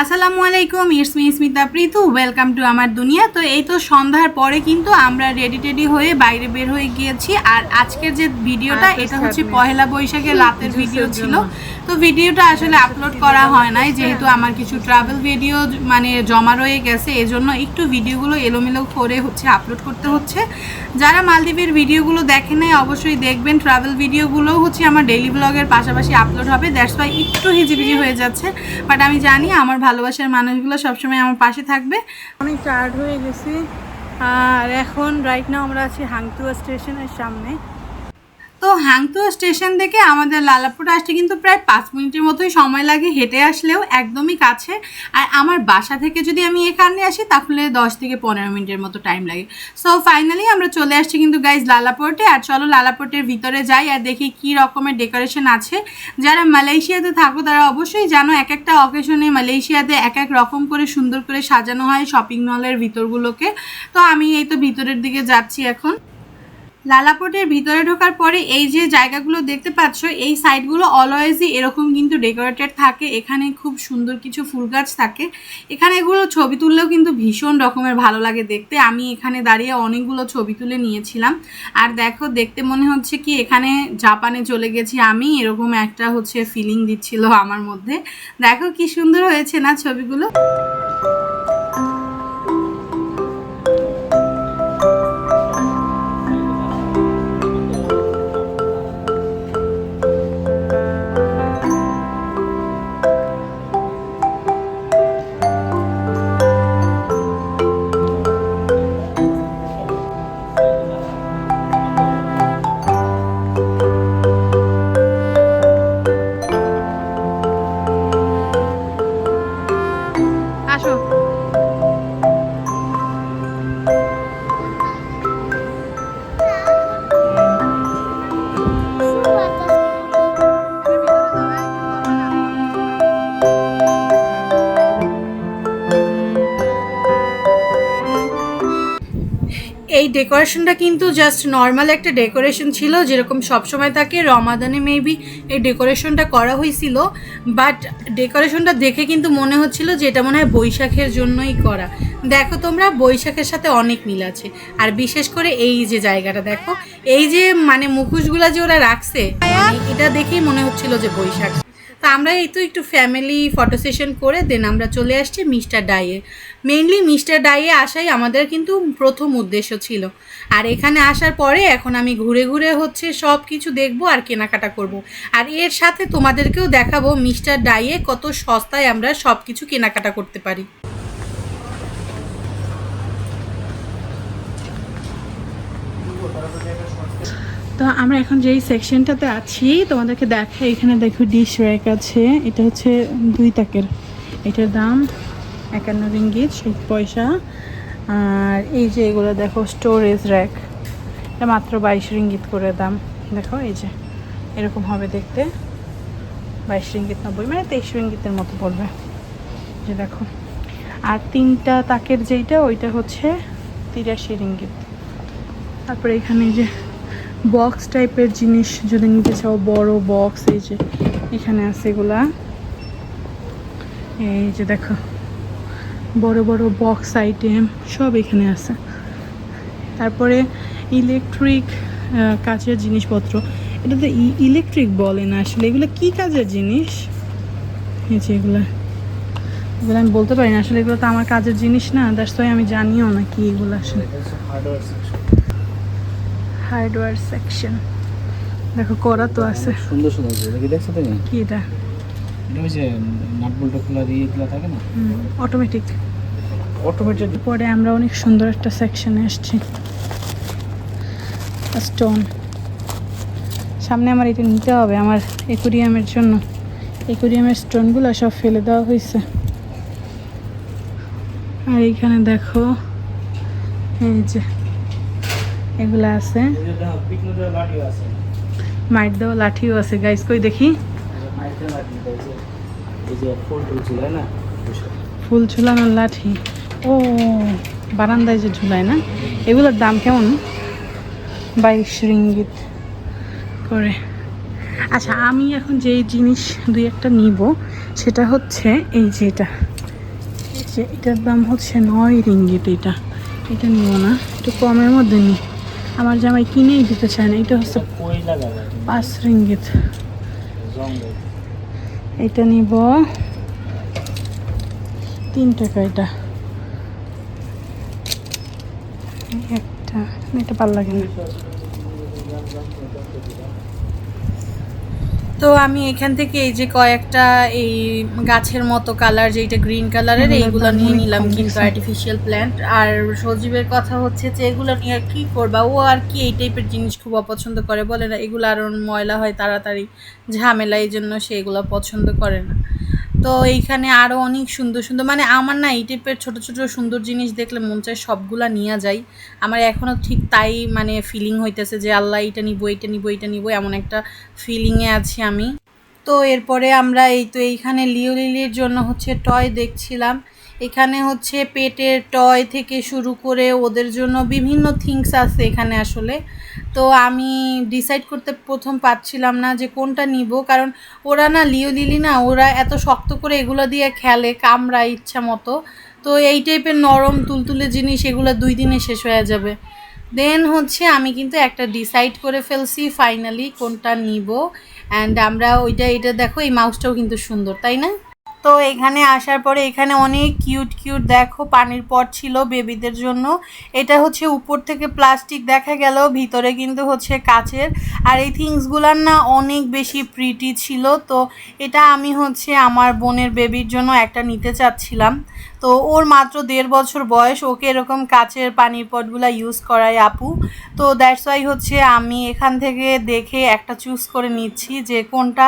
আসসালামু আলাইকুম it's me Smita Preetu welcome to আমার দুনিয়া। তো এই তো সন্ধ্যার পরে কিন্তু আমরা রেডি টেডি হয়ে বাইরে বের হয়ে গিয়েছি। আর আজকের যে ভিডিওটা এটা হচ্ছে পহেলা বৈশাখের রাতের ভিডিও ছিল। তো ভিডিওটা আসলে আপলোড করা হয় নাই যেহেতু আমার কিছু ট্রাভেল ভিডিও মানে জমা রয়ে গেছে এজন্য একটু ভিডিওগুলো এলোমেলো করে হচ্ছে আপলোড করতে হচ্ছে। যারা মালদ্বীপের ভিডিওগুলো দেখে নাই অবশ্যই দেখবেন। ট্রাভেল ভিডিওগুলোও হচ্ছে আমার ডেইলি ব্লগের পাশাপাশি আপলোড হবে। দ্যাটস ওয়াই একটু হিজিবিজি হয়ে যাচ্ছে। বাট আমি জানি আমার ভালোবাসার মানুষগুলো সবসময় আমার পাশে থাকবে। অনেক টায়ার্ড হয়ে গেছি। আর এখন রাইট নাও আমরা আছি হাংতুয়া স্টেশনের সামনে। তো হাংতুয়া স্টেশন থেকে আমাদের লালাপুর আসতে কিন্তু প্রায় পাঁচ মিনিটের মতোই সময় লাগে হেঁটে আসলেও একদমই কাছে। আর আমার বাসা থেকে যদি আমি এখানে আসি, তাহলে দশ থেকে পনেরো মিনিটের মতো টাইম লাগে। সো ফাইনালি আমরা চলে আসছি কিন্তু গাইজ লালাপোর্টে। আর চলো লালাপোর্টের ভিতরে যাই আর দেখি কি রকমের ডেকোরেশন আছে। যারা মালয়েশিয়াতে থাকো, তারা অবশ্যই জানো এক একটা অকেশনে মালয়েশিয়াতে এক এক রকম করে সুন্দর করে সাজানো হয় শপিং মলের ভিতরগুলোকে। তো আমি এই তো ভিতরের দিকে যাচ্ছি এখন। লালাপোর্টের ভিতরে ঢোকার পরে এই যে জায়গাগুলো দেখতে পাচ্ছ, এই সাইডগুলো অলওয়েজই এরকম কিন্তু ডেকোরেটেড থাকে। এখানে খুব সুন্দর কিছু ফুল গাছ থাকে। এখানে এগুলো ছবি তুললেও কিন্তু ভীষণ রকমের ভালো লাগে দেখতে। আমি এখানে দাঁড়িয়ে অনেকগুলো ছবি তুলে নিয়েছিলাম। আর দেখো, দেখতে মনে হচ্ছে কি এখানে জাপানে চলে গেছি আমি। এরকম একটা হচ্ছে ফিলিং দিচ্ছিল আমার মধ্যে। দেখো কি সুন্দর হয়েছে না ছবিগুলো? ডেকোরেশনটা কিন্তু জাস্ট নর্মাল একটা ডেকোরেশন ছিল, যেরকম সবসময় থাকে রমাদানে মেবি এই ডেকোরেশনটা করা হয়েছিল বাট ডেকোরেশনটা দেখে কিন্তু মনে হচ্ছিল যে এটা মনে হয় বৈশাখের জন্যই করা। দেখো তোমরা, বৈশাখের সাথে অনেক মিল আছে, আর বিশেষ করে এই যে জায়গাটা দেখো, এই যে মানে মুখোশগুলা যে ওরা রাখছে মানে এটা দেখেই মনে হচ্ছিল যে বৈশাখ। তা আমরা এই তো একটু ফ্যামিলি ফটো সেশন করে দেন আমরা চলে আসছি মিস্টার ডাইয়ে মেইনলি মিস্টার ডাইয়ে আসাই আমাদের কিন্তু প্রথম উদ্দেশ্য ছিল। আর এখানে আসার পরে এখন আমি ঘুরে ঘুরে হচ্ছে সব কিছু দেখব আর কেনাকাটা করব। আর এর সাথে তোমাদেরকেও দেখাবো মিস্টার ডাইয়ে কত সস্তায় আমরা সব কিছু কেনাকাটা করতে পারি। তো আমরা এখন যেই সেকশনটাতে আছি, তোমাদেরকে দেখাই এখানে দেখো ডিশ র্যাক আছে। এটা হচ্ছে দুই তাকের। এটার দাম একান্ন রিঙ্গিত পয়সা। আর এই যে এগুলো দেখো স্টোরেজ র্যাক এটা মাত্র বাইশ রিঙ্গিত করে দাম। দেখো এই যে, এরকম হবে দেখতে। বাইশ রিঙ্গিত, নব্বই মানে তেইশ রিঙ্গিতের মতো পড়বে। যে দেখো। আর তিনটা তাকের যেইটা, ওইটা হচ্ছে তিরাশি রিঙ্গিত। তারপরে এখানে যে বক্স টাইপের জিনিস যদি নিতে চাও, বড় বক্স এই যে এখানে আছে এগুলা। এই যে দেখো, বড় বড় বক্স আইটেম সব এখানে আছে। তারপরে ইলেকট্রিক কাজের জিনিসপত্র। এটা তো ইলেকট্রিক বলে না আসলে। এগুলো কী কাজের জিনিস? এই যে এগুলো। এগুলো আমি বলতে পারি না। আসলে এগুলো তো আমার কাজের জিনিস না। দ্যাটস ওয়াই আমি জানিও না কি এগুলো আসলে। হার্ডওয়্যার সেকশন দেখো করা তো আছে। সুন্দর সুন্দর আছে। এটা কি দেখছ তুমি? কি এটা? এটা ওই যে নাট বল্টু খোলা দিয়ে এগুলো থাকে না? অটোমেটিক অটোমেটেড পরে আমরা অনেক সুন্দর একটা সেকশনে এসেছি স্টোন সামনে আমার এটা নিতে হবে আমার একুরিয়ামের জন্য। একুরিয়ামের স্টোনগুলো সব ফেলে দেওয়া হয়েছে। আর এইখানে দেখো এই যে এগুলো আছে। মাইট দেওয়া লাঠিও আছে। গাইস কই দেখি? যে যে ফুল ঝুলানোর লাঠি। ও, বারান্দায় যে ঝুলায় না? এগুলোর দাম কেমন? বাইশ রিঙ্গিত করে। আচ্ছা আমি এখন যেই জিনিস দুই একটা নিব, সেটা হচ্ছে এই যে এটা। যে, এটার দাম হচ্ছে নয় রিঙ্গিত এটা। এটা নিব না, একটু কমের মধ্যে নিই আমার জামাই কিনেই দিতে চায় না, এটা হচ্ছে পাঁচ রিঙ্গিত। এটা নিব। তিন টাকা এটা। একটা, এটা ভালো লাগে না। তো আমি এখান থেকে এই যে কয়েকটা এই গাছের মতো কালার যেটা গ্রিন কালারের এইগুলো নিয়ে নিলাম কিন্তু আর্টিফিশিয়াল প্ল্যান্ট আর সজীবের কথা হচ্ছে যে এগুলো নিয়ে আর কি করবা? ও আর কি এই টাইপের জিনিস খুব অপছন্দ করে বলে না। এগুলো আরও ময়লা হয় তাড়াতাড়ি। ঝামেলা এই জন্য সে এগুলো পছন্দ করে না। তো এইখানে আরও অনেক সুন্দর সুন্দর মানে আমার না এই টাইপের ছোটো ছোটো সুন্দর জিনিস দেখলে মন চায় সবগুলা নিয়ে যাই। আমার এখনও ঠিক তাই মানে ফিলিং হইতেছে যে, আল্লাহ এটা নিবো এটা নিবো এটা নিবো, এমন একটা ফিলিংয়ে আছি আমি। তো এরপরে আমরা এই তো এইখানে লিও লিলির জন্য হচ্ছে টয় দেখছিলাম। এখানে হচ্ছে পেটের টয় থেকে শুরু করে ওদের জন্য বিভিন্ন থিংস আছে এখানে আসলে। তো আমি ডিসাইড করতে প্রথম পাচ্ছিলাম না যে কোনটা নিব, কারণ ওরা না, লিও লিলি না, ওরা এত শক্ত করে এগুলো দিয়ে খেলে, কামড়ায় ইচ্ছা মতো। তো এই টাইপের নরম তুলতুলে জিনিস এগুলো দুই দিনে শেষ হয়ে যাবে। দেন হচ্ছে আমি কিন্তু একটা ডিসাইড করে ফেলছি ফাইনালি কোনটা নিব। অ্যান্ড আমরা ওইটা, এটা দেখো, এই মাউসটাও কিন্তু সুন্দর, তাই না? তো এখানে আসার পরে এখানে অনেক কিউট কিউট দেখো, পানির পট ছিল বেবিদের জন্য। এটা হচ্ছে উপর থেকে প্লাস্টিক দেখা গেল, ভিতরে কিন্তু হচ্ছে কাচের। আর এই থিংসগুলার না অনেক বেশি প্রিটি ছিল, তো এটা আমি হচ্ছে আমার বোনের বেবির জন্য একটা নিতে চাচ্ছিলাম। তো ওর মাত্র দেড় বছর বয়স, ওকে এরকম কাচের পানির পটগুলো ইউজ করায় আপু। তো দ্যাটস ওয়াই হচ্ছে আমি এখান থেকে দেখে একটা চুজ করে নিচ্ছি যে কোনটা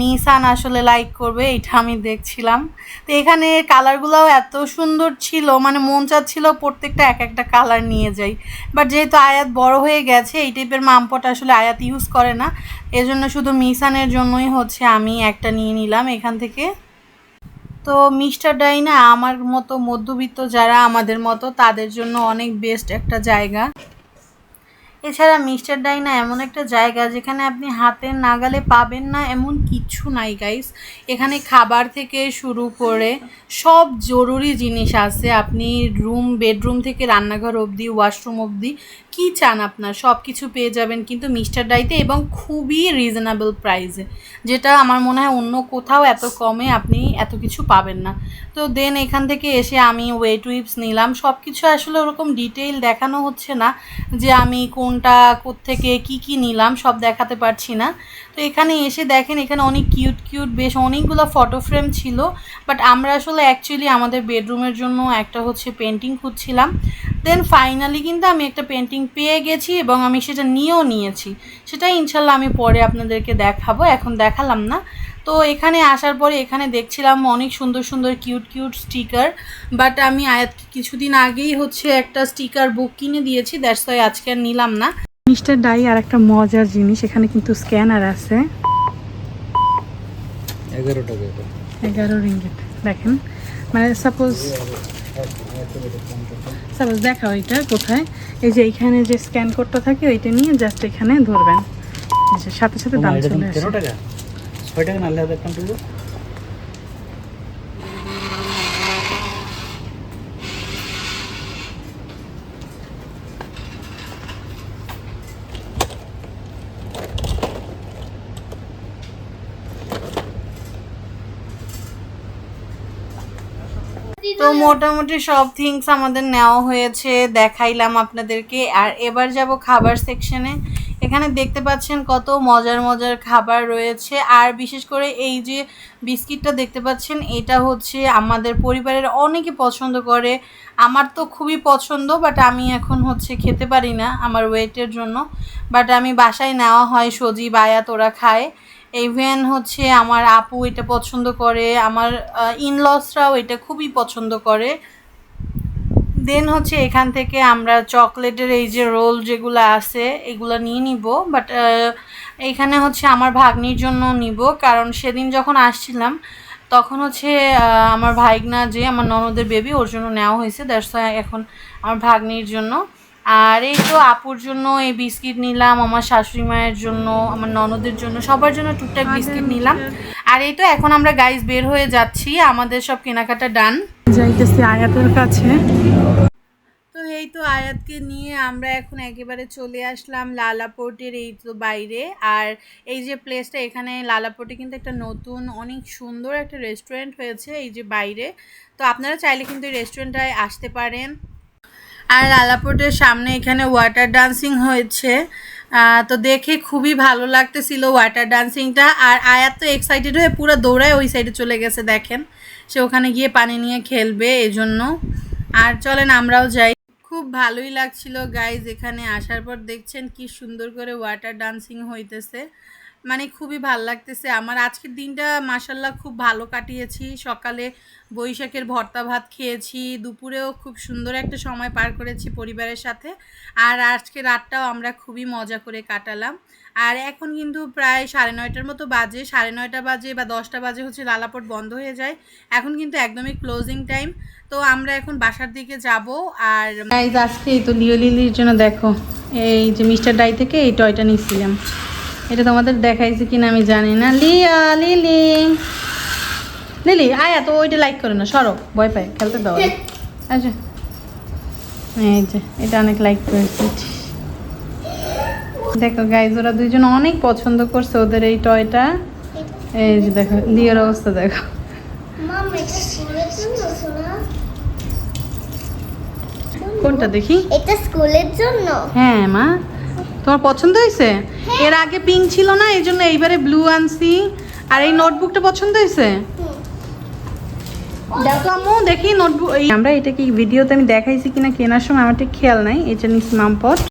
মিসান আসলে লাইক করবে এটা আমি দেখছিলাম। তো এখানে কালারগুলোও এত সুন্দর ছিল মানে মন চাচ্ছিল প্রত্যেকটা এক একটা কালার নিয়ে যাই। বাট যেহেতু আয়াত বড় হয়ে গেছে, এই টাইপের মামপট আসলে আয়াত ইউজ করে না। এজন্য শুধু মিসানের জন্যই হচ্ছে আমি একটা নিয়ে নিলাম এখান থেকে। তো মিস্টার ডাইনা, আমার মতো মধ্যবিত্ত যারা আমাদের মতো, তাদের জন্য অনেক বেস্ট একটা জায়গা। এছাড়া মিস্টার ডাইনা এমন একটা জায়গা যেখানে আপনি হাতের নাগালে পাবেন না এমন কিচ্ছু নাই গাইস এখানে খাবার থেকে শুরু করে সব জরুরি জিনিস আছে। আপনি রুম বেডরুম থেকে রান্নাঘর অবধি ওয়াশরুম অবধি কি চান আপনার? সব কিছু পেয়ে যাবেন কিন্তু মিস্টার ডাইতে এবং খুবই রিজনেবল প্রাইসে যেটা আমার মনে হয় অন্য কোথাও এত কমে আপনি এত কিছু পাবেন না। তো দেন এখান থেকে এসে আমি ওয়েট উইপস নিলাম। সব কিছু আসলে ওরকম ডিটেইল দেখানো হচ্ছে না যে আমি কোনটা থেকে কি কি নিলাম, সব দেখাতে পারছি না। তো এখানে এসে দেখেন, এখানে অনেক কিউট কিউট বেশ অনেকগুলো ফটো ফ্রেম ছিল। বাট আমরা আসলে অ্যাকচুয়ালি আমাদের বেডরুমের জন্য একটা হচ্ছে পেন্টিং খুঁজছিলাম। দেন ফাইনালি কিন্তু আমি একটা পেন্টিং পেয়ে গেছি এবং আমি সেটা নিয়েও নিয়েছি। সেটা ইনশাল্লাহ আমি পরে আপনাদেরকে দেখাবো। এখন দেখালাম না। তো এখানে আসার পরে এখানে দেখছিলাম অনেক সুন্দর সুন্দর কিউট কিউট স্টিকার বাট আমি কিছুদিন আগেই হচ্ছে একটা স্টিকার বুক কিনে দিয়েছি। দ্যাটস ওয়াই আজকে আর নিলাম না। মিস্টার ডাই আর একটা মজার জিনিস। এখানে কিন্তু স্ক্যানার আছে। এগারো টাকা এগারো রিঙ্গিত দেখেন। মানে সাপোজ সাপোজ দেখা ওইটা কোথায়? এই যে এইখানে যে স্ক্যান কোডটা থাকে ওইটা নিয়ে জাস্ট এখানে ধরবেন। সাথে সাথে দাম চলে আসে। টাকা। টাকা তো মোটামুটি সব থিংস আমাদের নেওয়া হয়েছে, দেখাইলাম আপনাদেরকে। আর এবার যাব খাবার সেকশনে এখানে দেখতে পাচ্ছেন কত মজার মজার খাবার রয়েছে। আর বিশেষ করে এই যে বিস্কিটটা দেখতে পাচ্ছেন, এটা হচ্ছে আমাদের পরিবারের অনেকে পছন্দ করে। আমার তো খুবই পছন্দ বাট আমি এখন হচ্ছে খেতে পারি না আমার ওয়েটের জন্য। বাট আমি বাসায় নেওয়া হয় সজি বায়া তোরা খায়। ইভেন হচ্ছে আমার আপু এটা পছন্দ করে, আমার ইনলসরাও এটা খুবই পছন্দ করে। দেন হচ্ছে এখান থেকে আমরা চকলেটের এই যে রোল যেগুলো আছে, এগুলো নিয়ে নিব। বাট এখানে হচ্ছে আমার ভাগ্নির জন্য নিব, কারণ সেদিন যখন আসছিলাম, তখন হচ্ছে আমার ভাইগনা যে আমার ননদের বেবি ওর জন্য নেওয়া হয়েছে। দ্যাটস এখন আমার ভাগ্নির জন্য। আর এই তো আপুর জন্য এই বিস্কিট নিলাম আমার শাশুড়ি মায়ের জন্য আমার ননদের জন্য সবার জন্য টুকটাক বিস্কিট নিলাম। আর এই তো এখন আমরা গাইজ বের হয়ে যাচ্ছি আমাদের সব কেনাকাটা ডান যাইতেছি আয়াতের কাছে। তো এই তো আয়াতকে নিয়ে আমরা এখন একেবারে চলে আসলাম লালাপোর্টের এই তো বাইরে। আর এই যে প্লেসটা এখানে লালাপোর্টে কিন্তু একটা নতুন অনেক সুন্দর একটা রেস্টুরেন্ট হয়েছে এই যে বাইরে। তো আপনারা চাইলে কিন্তু এই রেস্টুরেন্টটায় আসতে পারেন। আর লালাপোর্টের সামনে এখানে ওয়াটার ডান্সিং হয়েছে। তো দেখে খুবই ভালো লাগতেছিল ওয়াটার ডান্সিংটা আর আয়াত তো এক্সাইটেড হয়ে পুরো দৌড়ায় ওই সাইডে চলে গেছে, দেখেন। সে ওখানে গিয়ে পানি নিয়ে খেলবে এজন্য। আর চলেন আমরাও যাই। খুব ভালোই লাগছিল গাইজ এখানে আসার পর দেখছেন কি সুন্দর করে ওয়াটার ডান্সিং হইতেছে। মানে খুবই ভালো লাগতেছে। আমার আজকের দিনটা মাসাল্লাহ খুব ভালো কাটিয়েছি। সকালে বৈশাখের ভর্তা ভাত খেয়েছি, দুপুরেও খুব সুন্দর একটা সময় পার করেছি পরিবারের সাথে। আর আজকে রাতটাও আমরা খুবই মজা করে কাটালাম। আর এখন কিন্তু প্রায় সাড়ে নয়টার মতো বাজে। সাড়ে নয়টা বাজে বা দশটা বাজে হচ্ছে লালাপট বন্ধ হয়ে যায়। এখন কিন্তু একদমই ক্লোজিং টাইম তো আমরা এখন বাসার দিকে যাব। আর আজকে এই তো লিও লিলির জন্য দেখো, এই যে মিস্টার ডাই থেকে এই টয়টা নিয়েছিলাম। এটা তোমাদের দেখাইছে কিনা আমি জানি না। লিয়া লিলি। লিলি আয়া তো ওইটা লাইক করে না সরো ভয় পায় খেলতে দাও। আচ্ছা এই যে এটা অনেক লাইক করেছে। দেখো গাইজ ওরা দুইজন অনেক পছন্দ করছে ওদের এই টয়টা এই যে দেখো লিওর অবস্থা দেখো। কোনটা দেখি? এটা স্কুলের জন্য? হ্যাঁ মা। তোমার পছন্দ হয়েছে? এর আগে পিঙ্ক ছিল না এই জন্য এইবারে ব্লু আনছি। আর এই নোটবুকটা পছন্দ হয়েছে? দেখো আম্মু দেখি নোটবুক আমরা এটাকে ভিডিওতে আমি দেখাইছি কিনা কেনার সময় আমার ঠিক খেয়াল নাই এটা নিস মামপট।